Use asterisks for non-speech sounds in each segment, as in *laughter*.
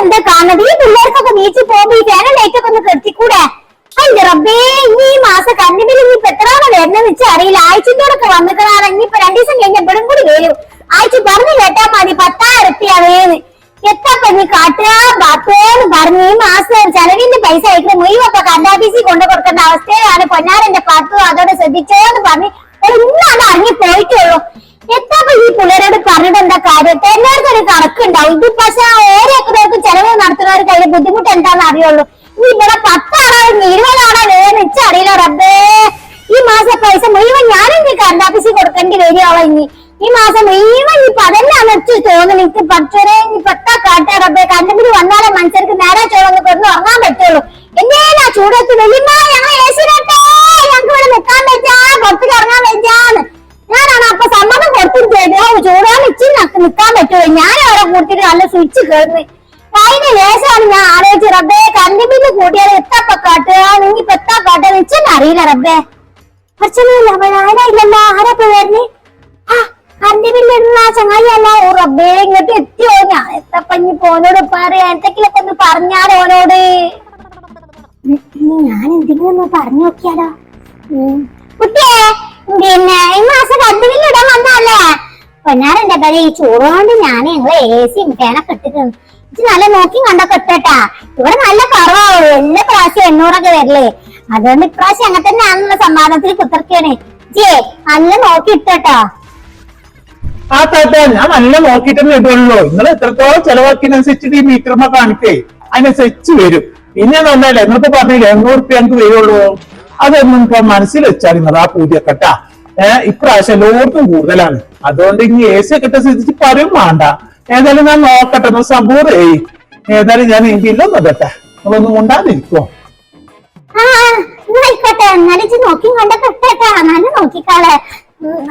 എന്താ കാണുന്നത്? ഈ പിള്ളേർക്കൊക്കെ ബീച്ചിൽ പോകുമ്പോ ഈ ഫാനും ലൈറ്റൊക്കെ ഒന്ന് കെടുത്തിക്കൂടെ അയ്യ റബ്ബേ ഇനി ഈ മാസം കറണ്ട് ഇനിയിപ്പോ എത്രയാണ് വരുന്നത് വെച്ചാൽ അറിയില്ല. വന്നിട്ടാണ് ഇനിയിപ്പോ രണ്ടു ദിവസം കഴിഞ്ഞ ഇവിടും കൂടി വരും. ആഴ്ച പറഞ്ഞു കേട്ടാ മതി പത്തായിരം റുപ്യാവേന്ന് എത്തപ്പ നീ കാട്ടുക പറഞ്ഞു ഈ മാസം ചെലവിന്റെ പൈസ അയക്കുന്ന മുഴുവൊക്കെ കണ്ടാഫീസിൽ കൊണ്ടു കൊടുക്കേണ്ട അവസ്ഥയിലാണ് പൊന്നാരന്റെ പത്തു അതോടെ ശ്രദ്ധിച്ചോന്ന് പറഞ്ഞു ഒന്നും ഇന്നാണ് ഇറങ്ങി പോയിട്ടുള്ളൂ ഈ പിള്ളേരോട് പറഞ്ഞിട്ട് എന്താ കാര്യം? എല്ലാവർക്കും ഒരു കണക്കുണ്ടാവും. ഇത് പക്ഷെ ഓരോരുത്തർക്കും ചെലവ് നടത്തുന്നവർക്ക് അതിന്റെ ബുദ്ധിമുട്ട് എന്താണെന്ന് അറിയുള്ളൂ. ഈ ഇവിടെ പത്താണോ ഇനി ഇരുപതാണോ വേറെ അറിയില്ല റബ്ബേ. ഈ മാസം പൈസ മുഴുവൻ ഞാനും ഈ കറണ്ട് കൊടുക്കേണ്ടി വരികയോളോ ഇനി. ഈ മാസം മുഴുവൻ ഈ അതന്നെയാണ് വെച്ച് തോന്നുന്നു എനിക്ക് പക്ഷേ ഇനി പത്താ കാട്ടാ റബ്ബേ. കണ്ടുപിടി വന്നാലേ മനുഷ്യർക്ക് നേരെ ചോളന്ന് കൊണ്ടു ഉറങ്ങാൻ പറ്റുള്ളൂ. എന്നേലാ ചൂടത്ത് വലിയ ഞങ്ങൾ സി ഞങ്ങൾക്ക് ഇവിടെ നിൽക്കാൻ പറ്റാ. ഇച്ചിരി പറ്റുള്ളൂ ഞാൻ അവിടെ കൂട്ടിട്ട് നല്ല സ്വിച്ച് കയറുന്നു കഴിഞ്ഞ ലേശമാണ് ഞാൻ ആലോചിച്ച് റബ്ബേ കറണ്ട് കൂട്ടിയാൽ എത്തപ്പ കാട്ടുക നീ എത്താ കാട്ടുക നിച്ചെന്ന് അറിയില്ല റബ്ബേ. ആരായില്ലല്ലോ ആരാ ആ കറണ്ട് ബില്ല് ഓ റബ്ബേ ഇങ്ങോട്ട് എത്തിയോ? ഞാൻ എത്തപ്പഞ്ഞി പോനോട് പറയാ. എന്തെങ്കിലുമൊക്കെ ഒന്ന് പറഞ്ഞാലോ ഓനോട്? ഞാൻ എന്തെങ്കിലും ഒന്ന് പറഞ്ഞു നോക്കിയാലോ. കുട്ടിയെ പിന്നെ ഈ മാസം കറണ്ട് ഇടാൻ വന്നല്ലേ പൊന്നാരെന്റെ പേരെ ഈ ചൂടുകൊണ്ട് ഞാൻ ഞങ്ങൾ എ സിയും ഫാനൊക്കെ ഇട്ടിട്ടുണ്ട് ഇത് നല്ല നോക്കി കണ്ടൊക്കെ ഇട്ടട്ടാ. ഇവിടെ നല്ല കുറവാവും. എല്ലാ പ്രാവശ്യം എണ്ണൂറൊക്കെ വരില്ലേ? അതുകൊണ്ട് ഇപ്രാവശ്യം അങ്ങനെ തന്നെ ആണെന്നുള്ള സമാധാനത്തിൽ കുത്തിർക്കാണ്. ജേ നല്ല നോക്കി ഇട്ടട്ടോ. ആ താത്ത ഞാൻ നല്ല നോക്കിയിട്ടേ ഇടുള്ളൂ. നിങ്ങൾ എത്രത്തോളം ചെലവാക്കിനനുസരിച്ചിട്ട് ഈ മീറ്റർമ കാണിക്കേ? അതിനനുസരിച്ച് വരും. പിന്നെ നന്നല്ലേ നിങ്ങൾക്ക് പറഞ്ഞില്ലേ എണ്ണൂറ് റുപ്യ എനിക്ക് വരുള്ളൂ. അതൊന്നും ഇപ്പൊ മനസ്സിൽ വെച്ചാൽ നിങ്ങൾ ആ പൂജക്കെട്ടാ ഏഹ് ഇപ്രാവശ്യം എല്ലാവർക്കും കൂടുതലാണ്. അതുകൊണ്ട് ഇനി എ സി കിട്ടുന്ന സ്ഥിതിച്ച് പറയും വേണ്ട. ഏതായാലും ഞാൻ നോക്കട്ടെ ഒന്ന് സബൂറേ ഏതായാലും ഞാൻ നിങ്ങളൊന്നും ആയിക്കോട്ടെ. എന്നാലും നോക്കി കണ്ടൊക്കെ ഇട്ടേട്ടാ നല്ല നോക്കിക്കാളെ.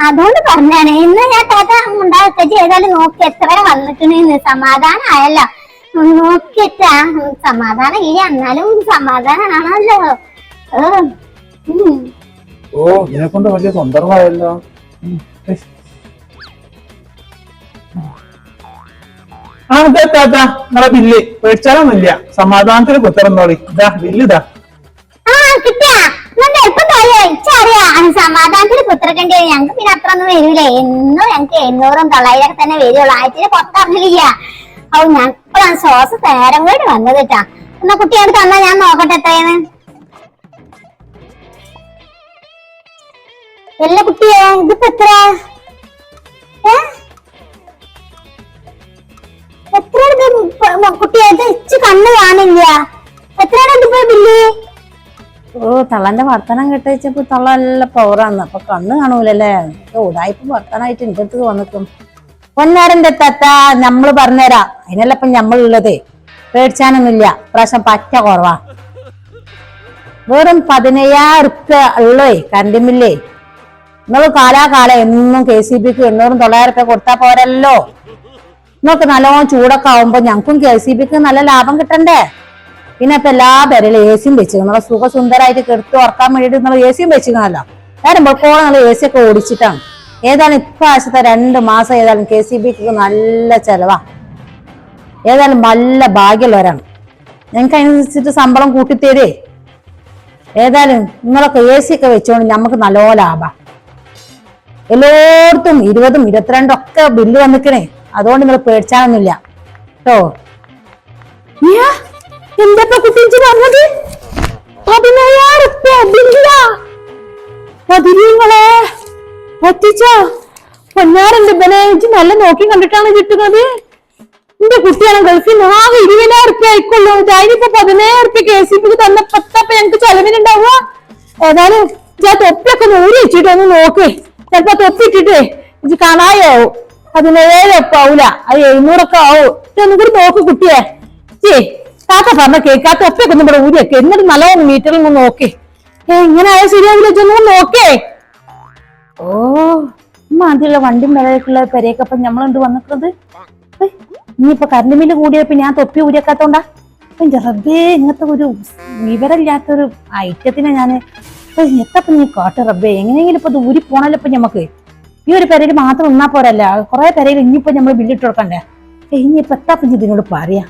അതുകൊണ്ട് പറഞ്ഞാണ് ഇന്ന് ഞാൻ താത്ത ഉണ്ടാക്കി ചെയ്താലും നോക്കി എത്ര വന്നിട്ടുണ്ടെന്ന് സമാധാനം ആയല്ലോ നോക്കിട്ടാ സമാധാനം ഇല്ല എന്നാലും സമാധാനാണല്ലോ. ഓ ഇതിനെ കൊണ്ട് വലിയ തൊന്തരമായല്ലോ ആ അതെ താത്ത നിങ്ങളെ ബില്ല്. പേടിച്ചാലൊന്നുമില്ല. സമാധാനത്തിന് കുത്തറന്നോളി ഇതാ ബില്ല് ഇതാ. സമാധാനത്തിന് പുത്രക്കണ്ടി ഞങ്ങക്ക് പിന്നെ അത്ര ഒന്നും വരൂലേ. എന്നും ഞങ്ങൾക്ക് എണ്ണൂറും തൊള്ളായിരം തന്നെ വരുള്ളൂ. ആഴ്ചയിൽ പുറത്തിറങ്ങില്ല ഞാൻ ഇപ്പോഴാണ് ശ്വാസം നേരം കൂടി വന്നത് കേട്ടാ. എന്നാ കുട്ടിയോട് തന്നാ ഞാൻ നോക്കട്ടെ എത്രയാണ്? എല്ലാ കുട്ടിയെ ഇതിപ്പോ എത്ര? ഏ? ഓ തള്ളന്റെ വർത്തനം കെട്ടിച്ചപ്പോ തള്ള നല്ല പവറാന്ന് അപ്പൊ കണ്ണ് കാണൂലല്ലേ? ഉടായ്പ വർത്തനായിട്ട് എന്റെ അടുത്ത് വന്നിക്കും പൊന്നാരന്റെ തത്ത നമ്മൾ പറഞ്ഞുതരാ അതിനല്ല ഇപ്പൊ നമ്മളുള്ളത് പേടിച്ചാനൊന്നുമില്ല. പ്രാവശ്യം പറ്റ കുറവാ. വെറും പതിനയ്യായിരം ഉറുപ്യ ഉള്ളേ കറണ്ട് ബില്ലേ നിങ്ങൾ കാലാകാലം എന്നും കെ സി ബിക്ക് എണ്ണൂറും തൊള്ളായിരം ഉറുപ്യ കൊടുത്താ പോരല്ലോ. നിങ്ങൾക്ക് നല്ലോണം ചൂടൊക്കെ ആവുമ്പോ ഞങ്ങൾക്കും കെ സി ബിക്ക് നല്ല ലാഭം കിട്ടണ്ടേ? പിന്നെ ഇപ്പൊ എല്ലാ പേരിലും എ സിയും വെച്ചു നിങ്ങളെ സുഖസുന്ദരായിട്ട് കെടുത്ത് ഉറക്കാൻ വേണ്ടിയിട്ട് നിങ്ങൾ എ സിയും വെച്ചിരിക്കണല്ലോ നേരം വെക്കോളം നിങ്ങൾ എ സി ഒക്കെ ഓടിച്ചിട്ടാണ്. ഏതായാലും ഇപ്രാവശ്യത്തെ രണ്ട് മാസം ഏതായാലും കെ സി ബിക്ക് നല്ല ചെലവാ. ഏതായാലും നല്ല ഭാഗ്യമുള്ളവരാണ്. ഞങ്ങൾക്ക് അതിനനുസരിച്ചിട്ട് ശമ്പളം കൂട്ടിത്തരേ. ഏതായാലും നിങ്ങളൊക്കെ എ സി ഒക്കെ വെച്ചോണ്ട് നമുക്ക് നല്ലോ ലാഭാ. എല്ലായിടത്തും ഇരുപതും ഇരുപത്തിരണ്ടും ഒക്കെ ബില്ല് വന്നിക്കണേ അതുകൊണ്ട് നിങ്ങൾ പേടിച്ചാനൊന്നുമില്ല കേട്ടോ എന്താ കുട്ടിച്ച് പറഞ്ഞത്? പതിനങ്ങളെ എത്തിച്ചോ പൊന്നാരന്റെ ബനായിട്ട് നല്ല നോക്കി കണ്ടിട്ടാണ് കിട്ടുന്നത്. എന്റെ കുട്ടിയാണ് ഗൾഫിൽ ആകെ ഇരുപതിനായിരം റുപ്യ ആയിക്കൊള്ളൂ. അതിനിപ്പോ പതിനായിരം റുപ്യ കെ സി പിക്ക് തന്ന പത്തപ്പ ഞങ്ങക്ക് ചെലവിനുണ്ടാവുക ഏതായാലും ഞാൻ തൊപ്പിയൊക്കെ നൂറി വെച്ചിട്ട് ഒന്ന് നോക്ക്. ചിലപ്പോ തൊപ്പി കാണായോ ആവൂല അത് എഴുന്നൂറൊക്കെ ആവും. ഒന്നും കൂടി നോക്ക് കുട്ടിയെ. ചേ താത്ത പറഞ്ഞ കേൾക്കാത്ത ഒപ്പൊക്കെ ഒന്നും ഒന്ന് ഇവിടെ ഊരിയൊക്കെ എന്നിട്ട് നല്ലോണം മീറ്ററിൽ ഒന്ന് നോക്കേ. ഏ ഇങ്ങനെ ആയാൽ ശരിയാവില്ല. ഇതൊന്നും നോക്കേ. ഓ മാതിരിയുള്ള വണ്ടി വിളയൊക്കെയുള്ള പെരയൊക്കെ അപ്പൊ നമ്മളെന്ത് വന്നിട്ടുള്ളത് ഇനിയിപ്പൊ കറണ്ട് ബില്ല് കൂടിയപ്പോ ഞാൻ തൊപ്പി ഊരിയാക്കാത്തോണ്ടാ എന്റെ റബ്ബേ ഇങ്ങനത്തെ ഒരു വിവരമില്ലാത്തൊരു ഐറ്റത്തിനെ ഞാൻ എത്തപ്പം നീ കാട്ട് റബ്ബേ. എങ്ങനെയെങ്കിലും ഇപ്പൊ ഇത് ഊരി പോണല്ലോ ഇപ്പൊ ഞമ്മക്ക്. ഈ ഒരു പെരയിൽ മാത്രം നിന്നാ പോരല്ല. കുറെ പെരയിൽ ഇനിയിപ്പോ നമ്മൾ ബില്ലിട്ട് കൊടുക്കണ്ടേ? ഇനിയിപ്പോ എത്താ എത്താപ്പം ഇങ്ങോട്ട് പറയാ.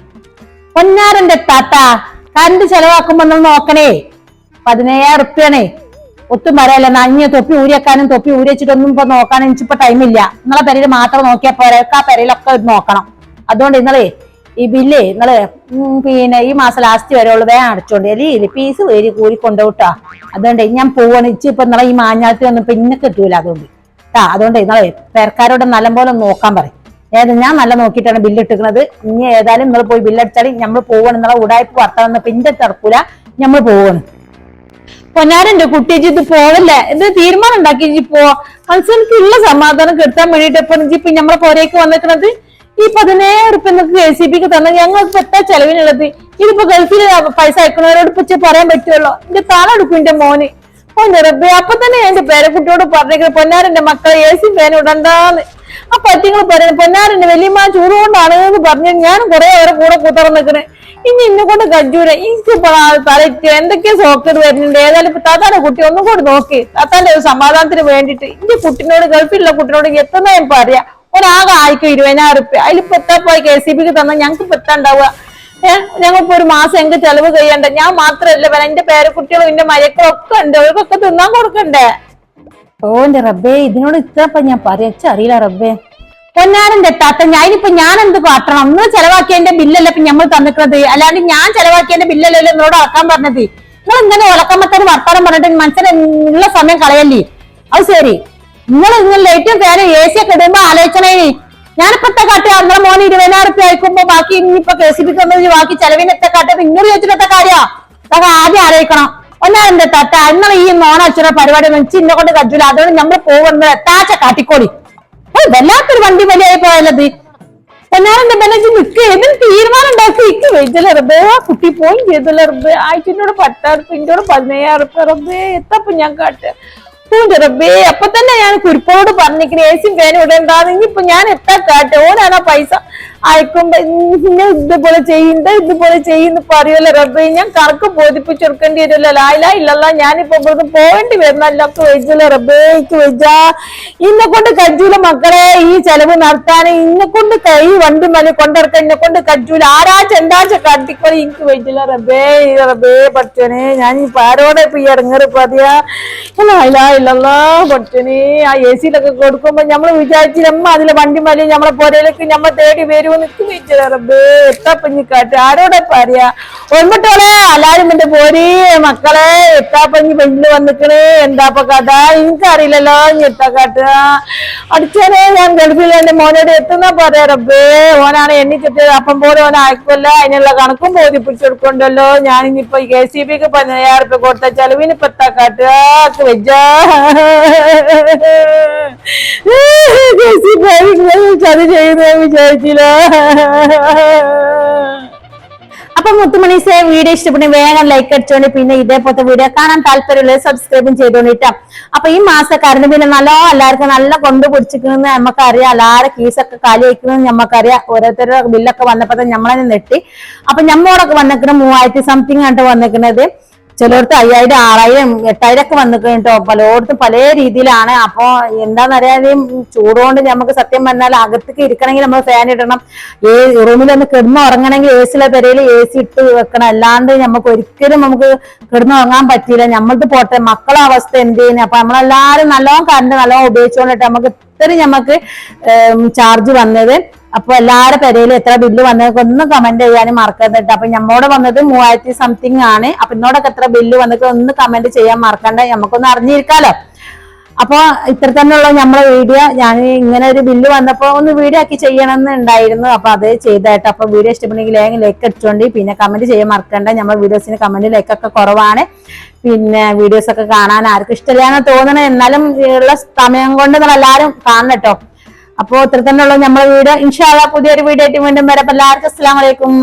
പൊന്നാരന്റെ താത്ത കറണ്ട് ചെലവാക്കുമ്പോ നമ്മൾ നോക്കണേ. പതിനേഴായിരം റുപ്യാണേ ഒത്തും പറയല്ല നഞ്ഞ് തൊപ്പി ഊരിയക്കാനും തൊപ്പി ഊരി വെച്ചിട്ടൊന്നും ഇപ്പൊ നോക്കാനും എനിക്കിപ്പോ ടൈമില്ല നിങ്ങളെ പെരയിൽ മാത്രം നോക്കിയാൽ പോരെ. ആ പെരയിലൊക്കെ നോക്കണം. അതുകൊണ്ട് ഇന്നലെ ഈ ബില്ലേ നിങ്ങൾ പിന്നെ ഈ മാസം ലാസ്റ്റ് വരെ ഉള്ളു. വേഗം അടച്ചോണ്ട്. അല്ലെങ്കിൽ പീസ് വേരി കൂരി കൊണ്ടുപോട്ടാ അതുകൊണ്ട് ഞാൻ പോവാണ്. ഇച്ചിപ്പോ നിങ്ങളെ ഈ മാഞ്ഞാലത്തിൽ ഒന്നും പിന്നെ കിട്ടൂല അതുകൊണ്ട്. ആ അതുകൊണ്ട് നിങ്ങളെ പേർക്കാരോട് നല്ലപോലെ പോലെ നോക്കാൻ പറയും. ഏത് ഞാൻ നല്ല നോക്കിയിട്ടാണ് ബില്ല് ഇട്ടിരിക്കുന്നത്. ഇനി ഏതായാലും നിങ്ങൾ പോയി ബില്ലടിച്ചാൽ നമ്മൾ പോവാണ്. നിങ്ങളെ ഉടായ്പ വർത്തമാനം പിന്നെ തറക്കൂല നമ്മൾ പോവാണ്. പൊന്നാരന്റെ കുട്ടിജി ഇത് പോവല്ലേ? ഇത് തീരുമാനം ഉണ്ടാക്കി ഇപ്പോ ഉള്ള സമാധാനം കിട്ടാൻ വേണ്ടിട്ട് ഇപ്പൊ ഇപ്പൊ നമ്മളെ പോരേക്ക് വന്നിരിക്കുന്നത് ഈ പതിനേഴ് റുപ്യ നിങ്ങൾക്ക് കെ സി ബിക്ക് തന്നെ ഞങ്ങൾക്ക് എത്ര ചെലവിനുള്ളത്? ഇതിപ്പോ ഗൾഫിൽ പൈസ അയക്കുന്നവരോട് പറയാൻ പറ്റുമല്ലോ എന്റെ താളെടുക്കും എന്റെ മോന്. ഓന്റെ റബ്ബേ അപ്പൊ തന്നെ എന്റെ പേരക്കുട്ടിയോട് പറഞ്ഞേക്കുന്നത് പൊന്നാരന്റെ മക്കളെ എ സി ഫാൻ ഇടണ്ടാന്ന്. അപ്പൊ അറ്റിങ്ങൾ പറയുന്നത് പൊന്നാരന്റെ വലിയമ്മ ചൂടുകൊണ്ടാണ് എന്ന് പറഞ്ഞു ഞാൻ കുറെ അവരെ കൂടെ കൂത്തറ നിൽക്കണേ ഇനി എന്നെ കൊണ്ട് കജൂര എനിക്കിപ്പോ തലയ്ക്ക് എന്തൊക്കെ സോക്കേട് വരുന്നുണ്ട്? ഏതായാലും ഇപ്പൊ താത്താന്റെ കുട്ടി ഒന്നും കൂടി നോക്കി. താത്താന്റെ ഒരു സമാധാനത്തിന് വേണ്ടിട്ട് ഇന്റെ കുട്ടിനോട് ഗൾഫിലുള്ള കുട്ടിനോട് എത്തുന്ന ഞാൻ പറയാ? ഒരാകെ ആയിക്കോ ഇരുപതിനായിരം റുപ്യ. അതിലിപ്പോ എത്താപ്പോയി കെ സി ബിക്ക് തന്നാൽ ഞങ്ങൾക്ക് ഇപ്പൊ എത്താണ്ടാവുക. ഏഹ് ഞങ്ങൾക്ക് ഒരു മാസം എനിക്ക് ചെലവ് ചെയ്യണ്ട ഞാൻ മാത്രല്ല വേണം എന്റെ പേരക്കുട്ടികളും എന്റെ മയക്കളും ഒക്കെ ഉണ്ട്. അവർക്കൊക്കെ തിന്നാൻ കൊടുക്കണ്ടേ? ഓ എന്റെ റബ്ബേ ഇതിനോട് ഇത്രപ്പ ഞാൻ പറയച്ച അറിയില്ല റബ്ബേ. പൊന്നാരന്റെ താത്ത ഞാനിപ്പോ ഞാൻ എന്ത് കാട്ടണം അന്ന് ചെലവാക്കിയതിന്റെ ബില്ലല്ല ഇപ്പൊ നമ്മൾ തന്നിക്കുന്നത് അല്ലാണ്ട് ഞാൻ ചെലവാക്കിയതിന്റെ ബില്ലല്ലല്ലോ നിങ്ങളോട് അളക്കാൻ പറഞ്ഞത്? നിങ്ങൾ ഇങ്ങനെ ഉളക്കമ്പത്തൊരു വർത്താനം പറഞ്ഞിട്ട് മനസ്സിലുള്ള സമയം കളയല്ലേ? അത് ശരി. നിങ്ങൾ ഇങ്ങനെ ഏറ്റവും ഫാനും എ സി ഒക്കെ ഇടുമ്പോ ആലോചിക്കണേ ഞാനിപ്പോ കാട്ടി അന്നേരം മോനെ ഇരുപതിനായിരം റുപ്യ അയക്കുമ്പോ ബാക്കി ഇനിയിപ്പൊ കെ സി ബിക്ക് വന്നത് ബാക്കി ചെലവിന് എത്ര കാട്ടിയത് ഇങ്ങനെ ചോദിച്ചിട്ടത്തെ കാര്യാ? അതൊക്കെ ആദ്യം ആലോചിക്കണം. എന്റെ തത്ത? ഈ നോണച്ചുറ പരിപാടി വെച്ച് ഇന്നെ കൊണ്ട് കജൂല അതുകൊണ്ട് നമ്മൾ പോകുന്നത് എത്താച്ച കാട്ടിക്കോടി. വല്ലാത്തൊരു വണ്ടി വലിയായി പോയാലത് എന്നാലെന്റെ ബെനജി എന്തിന് തീരുമാനം കുട്ടി പോയി ആയിട്ടിനോട് പത്തായിരം ഇഞ്ചോട് പതിനയ്യായിരം റുപ്യ റബ്ബേ. എത്തപ്പോ ഞാൻ കാട്ട്? റബ്ബേ അപ്പൊ തന്നെ ഞാൻ കുരുപ്പോട് പറഞ്ഞിരിക്കണ. C fan ഇടണ്ടാന്ന്. ഇനിയിപ്പൊ ഞാൻ എത്താ കാട്ടെ. ഓനാണ് പൈസ. അയക്കുമ്പോ ഇന്ന ഇതുപോലെ ചെയ്യുന്നത് ഇതുപോലെ ചെയ്യുന്നു പറയുമല്ലോ റബ്ബേ ഞാൻ കറക്ക് ബോധിപ്പിച്ചു കൊടുക്കേണ്ടി വരുമല്ലോ ലായില ഇല്ലല്ല ഞാനിപ്പോ ഇവിടുന്ന് പോകേണ്ടി വരുന്നല്ലോ ഒക്കെ റബ്ബേക്ക് വെച്ചാ ഇന്നെ കൊണ്ട് കജ്ജൂല മക്കളെ. ഈ ചെലവ് നടത്താൻ ഇന്നെ കൊണ്ട് കൈ വണ്ടി മല കൊണ്ടിറക്കാൻ ഇന്നെ കൊണ്ട് കജ്ജൂല. ആരാച്ച എന്താച്ച കാട്ടിക്കോളി എനിക്ക് വെച്ചില്ല റബ്ബേ റബ്ബേ പറ്റനെ ഞാൻ ഈ പാരോടെ ഇപ്പൊ ഈ ലായില ഇല്ലല്ല പഠിച്ചനെ. ആ എ സിയിലൊക്കെ കൊടുക്കുമ്പോ നമ്മൾ നമ്മ അതിലെ വണ്ടി മല നമ്മളെ പുരയിലേക്ക് നമ്മ തേടി വരുമോ ആരോടെ പറയാ? ഒന്നിട്ടോളെ എല്ലാരും എന്റെ പോരി. മക്കളെ എത്താപ്പഞ്ഞി പെണ്ണിൽ വന്നിക്കണേ. എന്താപ്പ കഥ? എനിക്കറിയില്ലല്ലോ എത്താ അടിച്ചനെ ഞാൻ ഗൾഫിൽ എന്റെ മോനോട് എത്തുന്ന പറയാ റബ്ബേ. ഓനാണ് എണ്ണി കിട്ടിയത് അപ്പം പോലെ ഓൻ അയക്കുമല്ല അതിനുള്ള കണക്കും ബോധിപ്പിച്ചെടുക്കണ്ടല്ലോ ഞാൻ ഇനിയിപ്പോ കെ സി ബിക്ക് പതിനയ്യായിരം കൊടുത്ത ചെലവിന് ഇപ്പൊ എത്താ *laughs* ചതി ചെയ്യുന്ന വിചാരിച്ചില്ല. അപ്പൊ മുത്തുമണീസെ വീഡിയോ ഇഷ്ടപ്പെട്ടു വേഗം ലൈക്ക് അടിച്ചോണ്ട് പിന്നെ ഇതേപോലത്തെ വീഡിയോ കാണാൻ താല്പര്യമുള്ളത് സബ്സ്ക്രൈബും ചെയ്തോണ്ടിട്ടാ അപ്പൊ ഈ മാസം ബില്ല് നല്ല എല്ലാവർക്കും നല്ല കൊണ്ടുപിടിച്ചിരിക്കുന്നത് നമുക്കറിയാം എല്ലാവരുടെ കീസൊക്കെ കാലി വയ്ക്കുന്നത് നമുക്കറിയാം ഓരോരുത്തരുടെ ബില്ലൊക്കെ വന്നപ്പോ നമ്മളെ നെട്ടി. അപ്പൊ നമ്മോടൊക്കെ വന്നിരിക്കുന്നത് മൂവായിരത്തി സംതിങ് ആയിട്ട് വന്നിക്കുന്നത് ചിലയിടത്ത് അയ്യായിരം ആറായിരം എട്ടായിരം ഒക്കെ വന്നു കേട്ടോ. പലയിടത്തും പല രീതിയിലാണ്. അപ്പൊ എന്താന്നറിയാതെ ചൂടുകൊണ്ട് നമുക്ക് സത്യം പറഞ്ഞാൽ അകത്തേക്ക് ഇരിക്കണമെങ്കിൽ നമ്മൾ ഫാൻ ഇടണം. ഏ റൂമിൽ ഒന്ന് കിടന്ന് ഉറങ്ങണമെങ്കിൽ എ സിയിലെ പെരയിൽ എ സി ഇട്ട് വെക്കണം. അല്ലാണ്ട് നമുക്ക് ഒരിക്കലും നമുക്ക് കിടന്ന് ഉറങ്ങാൻ പറ്റില്ല നമ്മളത് പോട്ടെ മക്കളെ അവസ്ഥ എന്ത് ചെയ്യുന്നത് അപ്പൊ നമ്മളെല്ലാരും നല്ലോണം കറണ്ട് നല്ലോണം ഉപയോഗിച്ചുകൊണ്ടിട്ട് നമുക്ക് ഇത്രയും നമുക്ക് ചാർജ് വന്നത്. അപ്പൊ എല്ലാവരുടെ പെരയിലും എത്ര ബില്ല് വന്നതൊക്കെ ഒന്ന് കമന്റ് ചെയ്യാനും മറക്കരുത്. അപ്പൊ നമ്മോട് വന്നത് മൂവായിരത്തി സംതിങ് ആണ്. അപ്പൊ ഇന്നോടൊക്കെ എത്ര ബില്ല് വന്നിട്ട് ഒന്ന് കമന്റ് ചെയ്യാൻ മറക്കണ്ട. നമുക്കൊന്ന് അറിഞ്ഞിരിക്കാലോ. അപ്പൊ ഇത്ര തന്നെയുള്ള നമ്മളെ വീഡിയോ. ഞാൻ ഇങ്ങനെ ഒരു ബില്ല് വന്നപ്പോ ഒന്ന് വീഡിയോ ആക്കി ചെയ്യണമെന്ന് ഉണ്ടായിരുന്നു. അപ്പൊ അത് ചെയ്തായിട്ട് അപ്പൊ വീഡിയോ ഇഷ്ടപ്പെടുന്നെങ്കിൽ ലൈക്ക് അടിച്ചോണ്ട്. പിന്നെ കമന്റ് ചെയ്യാൻ മറക്കണ്ട. നമ്മുടെ വീഡിയോസിന് കമന്റ് ലൈക്ക് ഒക്കെ കുറവാണ്. പിന്നെ വീഡിയോസ് ഒക്കെ കാണാൻ ആർക്കും ഇഷ്ടമില്ലാന്ന് തോന്നണേ. എന്നാലും ഉള്ള സമയം കൊണ്ട് നമ്മൾ എല്ലാവരും കാണണം കേട്ടോ. അപ്പോ ഇത്ര തന്നെയുള്ള നമ്മളെ വീട് ഇൻഷാല്ല പുതിയൊരു വീഡിയോ ആയിട്ട് വീണ്ടും വരാം. എല്ലാവർക്കും അസ്സലാമലൈക്കും